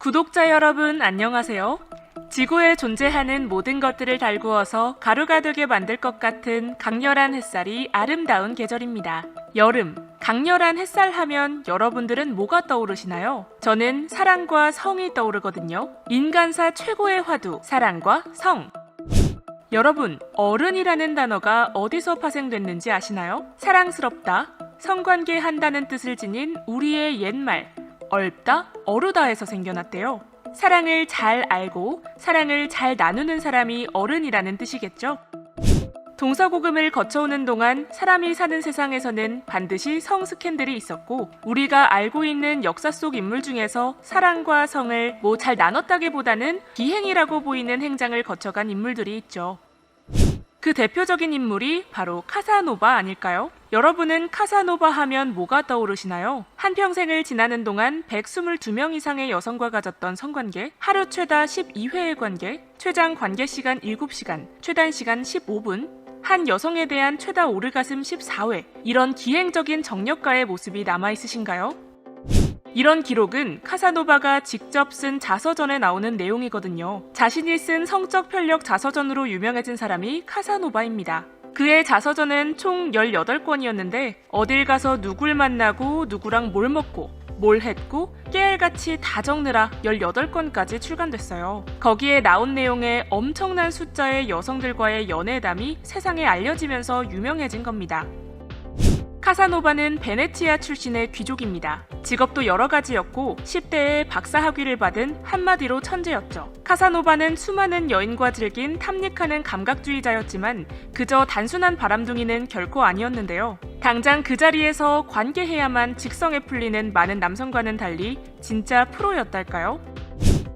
구독자 여러분 안녕하세요. 지구에 존재하는 모든 것들을 달구어서 가루가 되게 만들 것 같은 강렬한 햇살이 아름다운 계절입니다. 여름. 강렬한 햇살 하면 여러분들은 뭐가 떠오르시나요? 저는 사랑과 성이 떠오르거든요. 인간사 최고의 화두, 사랑과 성. 여러분, 어른이라는 단어가 어디서 파생됐는지 아시나요? 사랑스럽다, 성관계 한다는 뜻을 지닌 우리의 옛말, 얼다, 어르다에서 생겨났대요. 사랑을 잘 알고 사랑을 잘 나누는 사람이 어른이라는 뜻이겠죠? 동서고금을 거쳐오는 동안 사람이 사는 세상에서는 반드시 성 스캔들이 있었고 우리가 알고 있는 역사 속 인물 중에서 사랑과 성을 뭐 잘 나눴다기보다는 기행이라고 보이는 행장을 거쳐간 인물들이 있죠. 그 대표적인 인물이 바로 카사노바 아닐까요? 여러분은 카사노바 하면 뭐가 떠오르시나요? 한평생을 지나는 동안 122명 이상의 여성과 가졌던 성관계, 하루 최다 12회의 관계, 최장 관계 시간 7시간, 최단 시간 15분, 한 여성에 대한 최다 오르가슴 14회, 이런 기행적인 정력가의 모습이 남아있으신가요? 이런 기록은 카사노바가 직접 쓴 자서전에 나오는 내용이거든요. 자신이 쓴 성적 편력 자서전으로 유명해진 사람이 카사노바입니다. 그의 자서전은 총 18권이었는데 어딜 가서 누굴 만나고 누구랑 뭘 먹고 뭘 했고 깨알같이 다 적느라 18건까지 출간됐어요. 거기에 나온 내용에 엄청난 숫자의 여성들과의 연애담이 세상에 알려지면서 유명해진 겁니다. 카사노바는 베네치아 출신의 귀족입니다. 직업도 여러 가지였고 10대에 박사 학위를 받은 한마디로 천재였죠. 카사노바는 수많은 여인과 즐긴 탐닉하는 감각주의자였지만 그저 단순한 바람둥이는 결코 아니었는데요. 당장 그 자리에서 관계해야만 직성에 풀리는 많은 남성과는 달리 진짜 프로였달까요?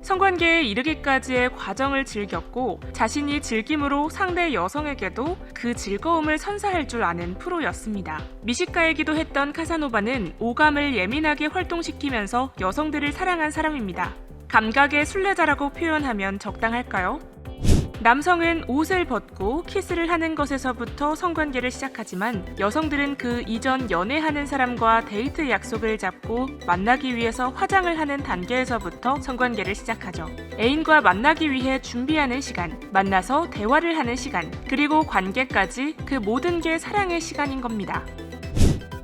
성관계에 이르기까지의 과정을 즐겼고 자신이 즐김으로 상대 여성에게도 그 즐거움을 선사할 줄 아는 프로였습니다. 미식가이기도 했던 카사노바는 오감을 예민하게 활동시키면서 여성들을 사랑한 사람입니다. 감각의 순례자라고 표현하면 적당할까요? 남성은 옷을 벗고 키스를 하는 것에서부터 성관계를 시작하지만 여성들은 그 이전 연애하는 사람과 데이트 약속을 잡고 만나기 위해서 화장을 하는 단계에서부터 성관계를 시작하죠. 애인과 만나기 위해 준비하는 시간, 만나서 대화를 하는 시간, 그리고 관계까지 그 모든 게 사랑의 시간인 겁니다.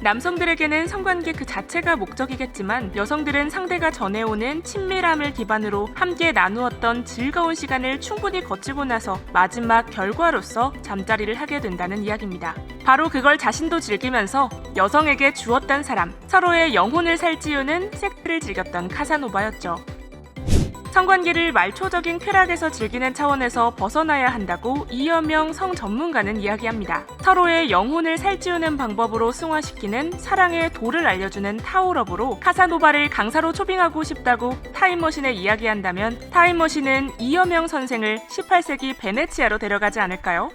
남성들에게는 성관계 그 자체가 목적이겠지만 여성들은 상대가 전해오는 친밀함을 기반으로 함께 나누었던 즐거운 시간을 충분히 거치고 나서 마지막 결과로서 잠자리를 하게 된다는 이야기입니다. 바로 그걸 자신도 즐기면서 여성에게 주었던 사람, 서로의 영혼을 살찌우는 섹스를 즐겼던 카사노바였죠. 성관계를 말초적인 쾌락에서 즐기는 차원에서 벗어나야 한다고 이여명 성 전문가는 이야기합니다. 서로의 영혼을 살찌우는 방법으로 승화시키는 사랑의 도를 알려주는 타오럽으로 카사노바를 강사로 초빙하고 싶다고 타임머신에 이야기한다면 타임머신은 이여명 선생을 18세기 베네치아로 데려가지 않을까요?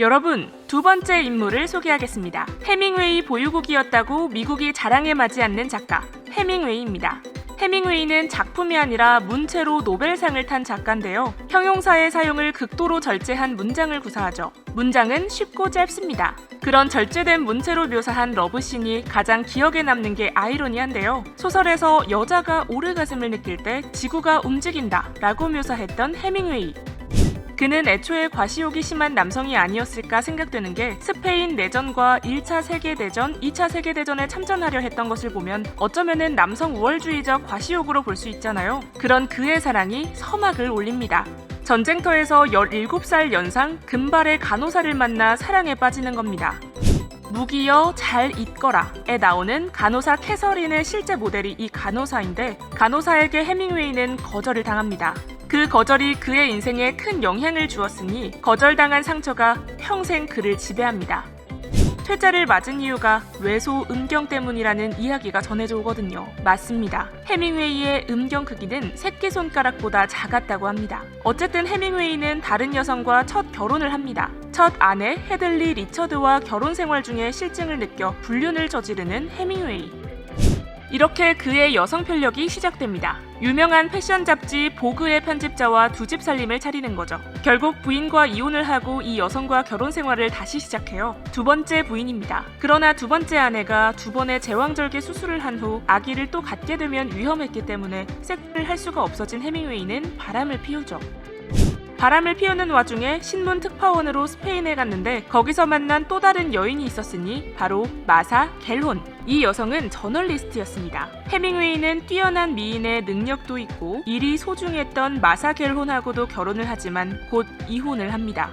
여러분, 두 번째 인물을 소개하겠습니다. 해밍웨이 보유국이었다고 미국이 자랑에 맞지 않는 작가, 해밍웨이입니다. 해밍웨이는 작품이 아니라 문체로 노벨상을 탄 작가인데요. 형용사의 사용을 극도로 절제한 문장을 구사하죠. 문장은 쉽고 짧습니다. 그런 절제된 문체로 묘사한 러브씬이 가장 기억에 남는 게 아이러니한데요. 소설에서 여자가 오르가슴을 느낄 때 지구가 움직인다 라고 묘사했던 해밍웨이. 그는 애초에 과시욕이 심한 남성이 아니었을까 생각되는 게 스페인 내전과 1차 세계대전, 2차 세계대전에 참전하려 했던 것을 보면 어쩌면은 남성 우월주의적 과시욕으로 볼 수 있잖아요. 그런 그의 사랑이 서막을 올립니다. 전쟁터에서 17살 연상 금발의 간호사를 만나 사랑에 빠지는 겁니다. 무기여 잘 있거라에 나오는 간호사 캐서린의 실제 모델이 이 간호사인데 간호사에게 해밍웨이는 거절을 당합니다. 그 거절이 그의 인생에 큰 영향을 주었으니 거절당한 상처가 평생 그를 지배합니다. 퇴짜를 맞은 이유가 외소 음경 때문이라는 이야기가 전해져 오거든요. 맞습니다. 해밍웨이의 음경 크기는 새끼손가락보다 작았다고 합니다. 어쨌든 해밍웨이는 다른 여성과 첫 결혼을 합니다. 첫 아내 헤들리 리처드와 결혼 생활 중에 실증을 느껴 불륜을 저지르는 해밍웨이. 이렇게 그의 여성 편력이 시작됩니다. 유명한 패션 잡지 보그의 편집자와 두 집 살림을 차리는 거죠. 결국 부인과 이혼을 하고 이 여성과 결혼 생활을 다시 시작해요. 두 번째 부인입니다. 그러나 두 번째 아내가 두 번의 제왕절개 수술을 한 후 아기를 또 갖게 되면 위험했기 때문에 섹스를 할 수가 없어진 해밍웨이는 바람을 피우죠. 바람을 피우는 와중에 신문 특파원으로 스페인에 갔는데 거기서 만난 또 다른 여인이 있었으니 바로 마사 겔혼. 이 여성은 저널리스트였습니다. 해밍웨이는 뛰어난 미인의 능력도 있고 일이 소중했던 마사 겔혼하고도 결혼을 하지만 곧 이혼을 합니다.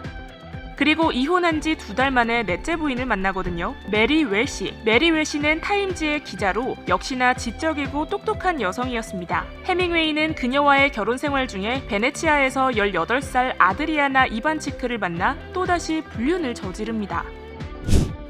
그리고 이혼한 지 두 달 만에 넷째 부인을 만나거든요. 메리 웰시. 메리 웰시는 타임즈의 기자로 역시나 지적이고 똑똑한 여성이었습니다. 해밍웨이는 그녀와의 결혼 생활 중에 베네치아에서 18살 아드리아나 이반치크를 만나 또다시 불륜을 저지릅니다.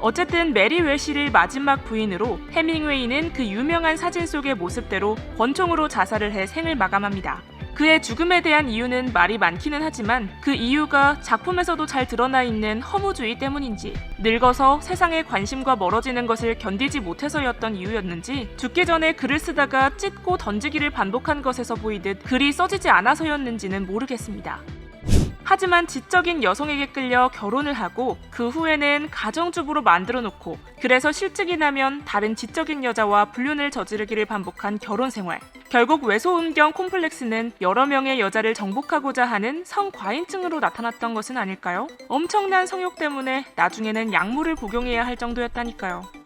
어쨌든 메리 웰시를 마지막 부인으로 해밍웨이는 그 유명한 사진 속의 모습대로 권총으로 자살을 해 생을 마감합니다. 그의 죽음에 대한 이유는 말이 많기는 하지만 그 이유가 작품에서도 잘 드러나 있는 허무주의 때문인지 늙어서 세상의 관심과 멀어지는 것을 견디지 못해서였던 이유였는지 죽기 전에 글을 쓰다가 찢고 던지기를 반복한 것에서 보이듯 글이 써지지 않아서였는지는 모르겠습니다. 하지만 지적인 여성에게 끌려 결혼을 하고 그 후에는 가정주부로 만들어 놓고 그래서 실직이 나면 다른 지적인 여자와 불륜을 저지르기를 반복한 결혼 생활. 결국 외소음경 콤플렉스는 여러 명의 여자를 정복하고자 하는 성과인증으로 나타났던 것은 아닐까요? 엄청난 성욕 때문에 나중에는 약물을 복용해야 할 정도였다니까요.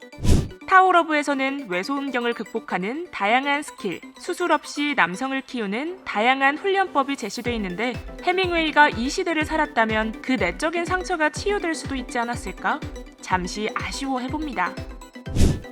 타오러브에서는 외소음경을 극복하는 다양한 스킬, 수술 없이 남성을 키우는 다양한 훈련법이 제시되어 있는데 해밍웨이가 이 시대를 살았다면 그 내적인 상처가 치유될 수도 있지 않았을까? 잠시 아쉬워해봅니다.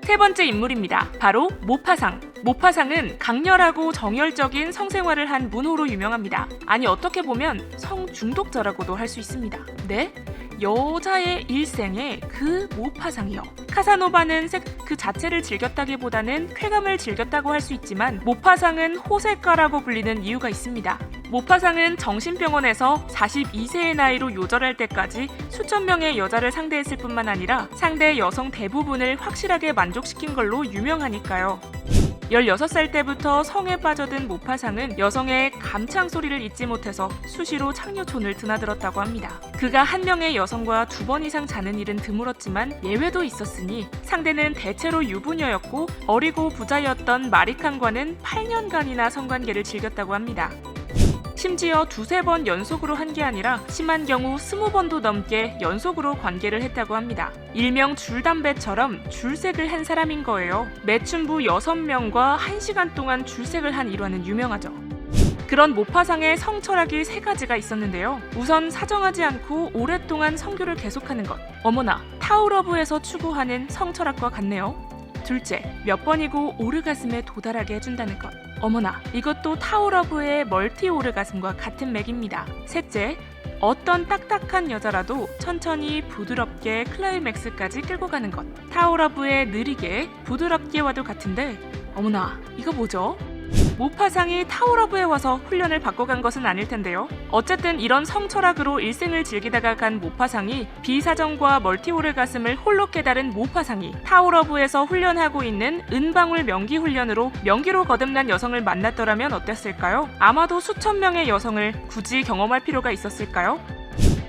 세 번째 인물입니다. 바로 모파상. 모파상은 강렬하고 정열적인 성생활을 한 문호로 유명합니다. 아니 어떻게 보면 성중독자라고도 할 수 있습니다. 네? 여자의 일생에 그 모파상이요. 카사노바는 섹그 자체를 즐겼다기보다는 쾌감을 즐겼다고 할 수 있지만 모파상은 호색가라고 불리는 이유가 있습니다. 모파상은 정신병원에서 42세의 나이로 요절할 때까지 수천 명의 여자를 상대했을 뿐만 아니라 상대 여성 대부분을 확실하게 만족시킨 걸로 유명하니까요. 16살 때부터 성에 빠져든 모파상은 여성의 감창 소리를 잊지 못해서 수시로 창녀촌을 드나들었다고 합니다. 그가 한 명의 여성과 두 번 이상 자는 일은 드물었지만 예외도 있었으니 상대는 대체로 유부녀였고 어리고 부자였던 마리칸과는 8년간이나 성관계를 즐겼다고 합니다. 심지어 두세 번 연속으로 한 게 아니라 심한 경우 스무 번도 넘게 연속으로 관계를 했다고 합니다. 일명 줄담배처럼 줄색을 한 사람인 거예요. 매춘부 6명과 1시간 동안 줄색을 한 일화는 유명하죠. 그런 모파상의 성철학이 세 가지가 있었는데요. 우선 사정하지 않고 오랫동안 성교를 계속하는 것. 어머나, 타우러브에서 추구하는 성철학과 같네요. 둘째, 몇 번이고 오르가슴에 도달하게 해준다는 것. 어머나, 이것도 타오러브의 멀티 오르가슴과 같은 맥입니다. 셋째, 어떤 딱딱한 여자라도 천천히 부드럽게 클라이맥스까지 끌고 가는 것. 타오러브의 느리게 부드럽게와도 같은데, 어머나, 이거 뭐죠? 모파상이 타오러브에 와서 훈련을 받고 간 것은 아닐 텐데요. 어쨌든 이런 성철학으로 일생을 즐기다가 간 모파상이 비사정과 멀티오르 가슴을 홀로 깨달은 모파상이 타오러브에서 훈련하고 있는 은방울 명기 훈련으로 명기로 거듭난 여성을 만났더라면 어땠을까요? 아마도 수천 명의 여성을 굳이 경험할 필요가 있었을까요?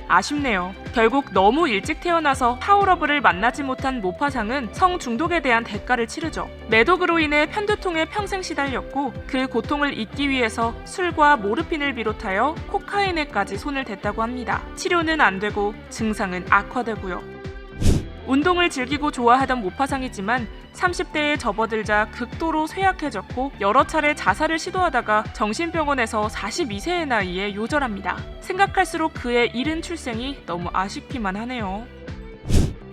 아쉽네요. 결국 너무 일찍 태어나서 타오러브를 만나지 못한 모파상은 성 중독에 대한 대가를 치르죠. 매독으로 인해 편두통에 평생 시달렸고 그 고통을 잊기 위해서 술과 모르핀을 비롯하여 코카인에까지 손을 댔다고 합니다. 치료는 안 되고 증상은 악화되고요. 운동을 즐기고 좋아하던 모파상이지만 30대에 접어들자 극도로 쇠약해졌고 여러 차례 자살을 시도하다가 정신병원에서 42세의 나이에 요절합니다. 생각할수록 그의 이른 출생이 너무 아쉽기만 하네요.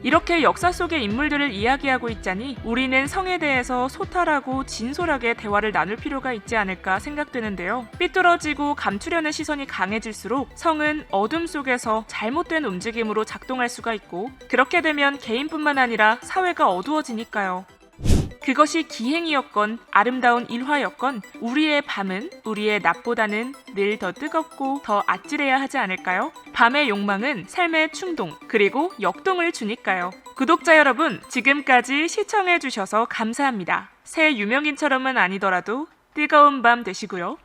이렇게 역사 속의 인물들을 이야기하고 있자니 우리는 성에 대해서 소탈하고 진솔하게 대화를 나눌 필요가 있지 않을까 생각되는데요. 삐뚤어지고 감추려는 시선이 강해질수록 성은 어둠 속에서 잘못된 움직임으로 작동할 수가 있고 그렇게 되면 개인뿐만 아니라 사회가 어두워지니까요. 그것이 기행이었건 아름다운 일화였건 우리의 밤은 우리의 낮보다는 늘 더 뜨겁고 더 아찔해야 하지 않을까요? 밤의 욕망은 삶의 충동 그리고 역동을 주니까요. 구독자 여러분 지금까지 시청해 주셔서 감사합니다. 새 유명인처럼은 아니더라도 뜨거운 밤 되시고요.